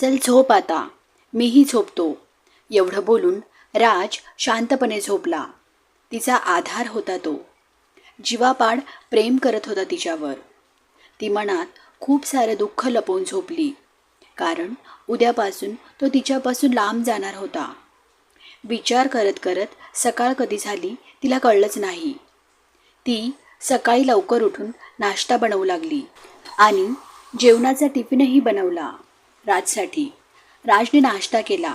चल झोप आता. मीही झोपतो. एवढं बोलून राज शांतपणे झोपला. तिचा आधार होता तो. जीवापाड प्रेम करत होता तिच्यावर. ती मनात खूप सारं दुःख लपवून झोपली. कारण उद्यापासून तो तिच्यापासून लांब जाणार होता. विचार करत करत सकाळ कधी झाली तिला कळलंच नाही. ती सकाळी लवकर उठून नाश्ता बनवू लागली आणि जेवणाचा टिफिनही बनवला. राजसाठी. राजने नाश्ता केला.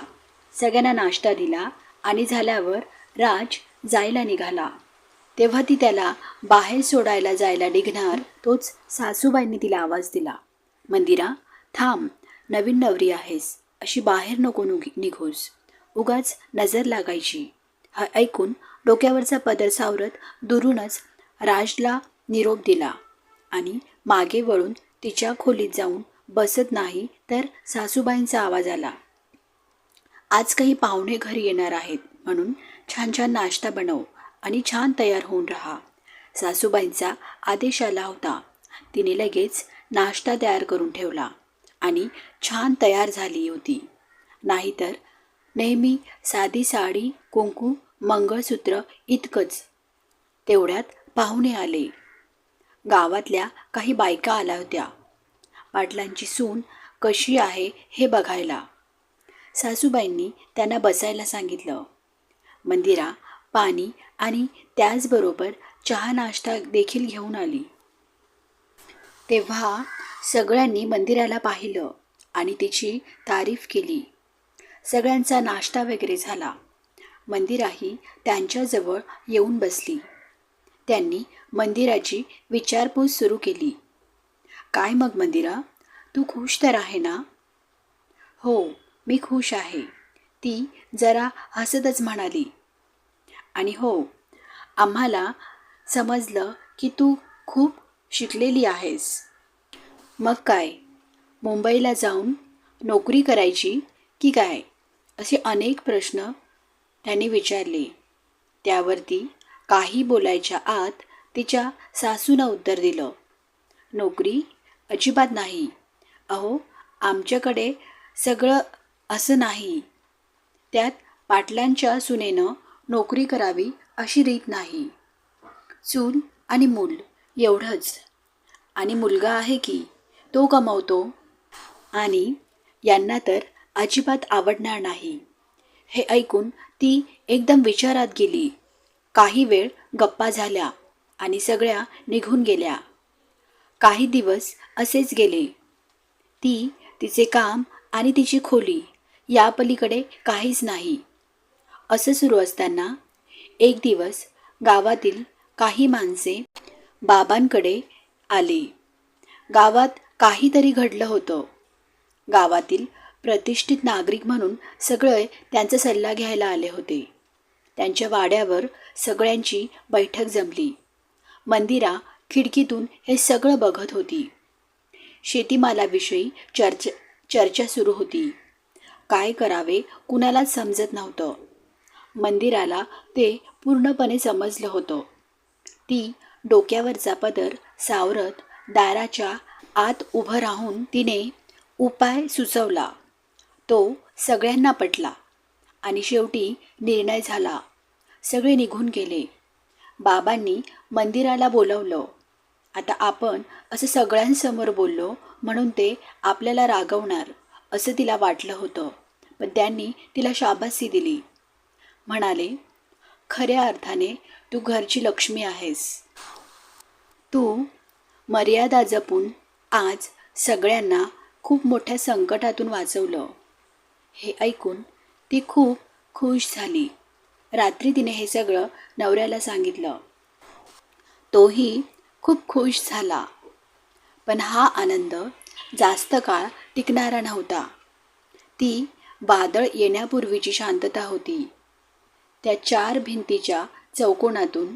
सगळ्यांना नाश्ता दिला आणि झाल्यावर राज जायला निघाला. तेव्हा ती त्याला बाहेर सोडायला जायला निघणार तोच सासूबाईंनी तिला आवाज दिला. मंदिरा थांब. नवीन नवरी आहेस. अशी बाहेर नको नुग- निघोस. उगाच नजर लागायची. हा ऐकून डोक्यावरचा पदर सावरत दुरूनच राजला निरोप दिला आणि मागे वळून तिच्या खोलीत जाऊन बसत नाही तर सासूबाईंचा आवाज आला. आज काही पाहुणे घरी येणार आहेत म्हणून छान छान नाश्ता बनव आणि छान तयार होऊन राहा. सासूबाईंचा आदेश आला होता. तिने लगेच नाश्ता तयार करून ठेवला आणि छान तयार झाली होती. नाहीतर नेहमी साधी साडी कुंकू मंगळसूत्र इतकंच. तेवढ्यात पाहुणे आले. गावातल्या काही बायका आल्या होत्या. पाटलांची सून कशी आहे हे बघायला. सासूबाईंनी त्यांना बसायला सांगितलं. मंदिरा पाणी आणि त्याचबरोबर चहा नाश्ता देखील घेऊन आली. तेव्हा सगळ्यांनी मंदिराला पाहिलं आणि तिची तारीफ केली. सगळ्यांचा नाश्ता वगैरे झाला. मंदिराही त्यांच्याजवळ येऊन बसली. त्यांनी मंदिराची विचारपूस सुरू केली. काय मग मंदिरा? तू खुश तर आहे ना? हो मी खुश आहे. ती जरा हसतच म्हणाली. आणि हो आम्हाला समजलं की तू खूप शिकलेली आहेस. मग काय? मुंबईला जाऊन नोकरी करायची की काय? असे अनेक प्रश्न त्यांनी विचारले. त्यावरती काही बोलायच्या आत तिच्या सासूनं उत्तर दिलं. नोकरी अजिबात नाही. अहो आमच्याकडे सगळं असं नाही. त्यात पाटलांच्या सुनेनं नोकरी करावी अशी रीत नाही. चूल आणि मूल एवढंच. आणि मुलगा आहे की तो कमवतो. आणि यांना तर अजिबात आवडणार नाही. हे ऐकून ती एकदम विचारात गेली. काही वेळ गप्पा झाल्या आणि सगळ्या निघून गेल्या. काही दिवस असेच गेले. ती तिचे काम आणि तिची खोली या पलीकडे काहीच नाही. असं सुरू असताना एक दिवस गावातील काही माणसे बाबांकडे आले. गावात काहीतरी घडलं होतं. गावातील प्रतिष्ठित नागरिक म्हणून सगळे त्यांचा सल्ला घ्यायला आले होते. त्यांच्या वाड्यावर सगळ्यांची बैठक जमली. मंदिरा खिडकीतून हे सगळं बघत होती. शेतीमालाविषयी चर्चा चर्चा सुरू होती. काय करावे कुणालाच समजत नव्हतं. मंदिराला ते पूर्णपणे समजलं होतं. ती डोक्यावरचा पदर सावरत दाराच्या आत उभं राहून तिने उपाय सुचवला. तो सगळ्यांना पटला आणि शेवटी निर्णय झाला. सगळे निघून गेले. बाबांनी मंदिराला बोलवलं. आता आपण असं सगळ्यांसमोर बोललो म्हणून ते आपल्याला रागवणार असं तिला वाटलं होतं. पण त्यांनी तिला शाबासी दिली. म्हणाले खऱ्या अर्थाने तू घरची लक्ष्मी आहेस. तू मर्यादा जपून आज सगळ्यांना खूप मोठ्या संकटातून वाचवलं. हे ऐकून ती खूप खुश झाली. रात्री तिने हे सगळं नवऱ्याला सांगितलं. तोही खूप खुश झाला. पण हा आनंद जास्त काळ टिकणारा नव्हता. ती वादळ येण्यापूर्वीची शांतता होती. त्या चार भिंतीच्या चौकोनातून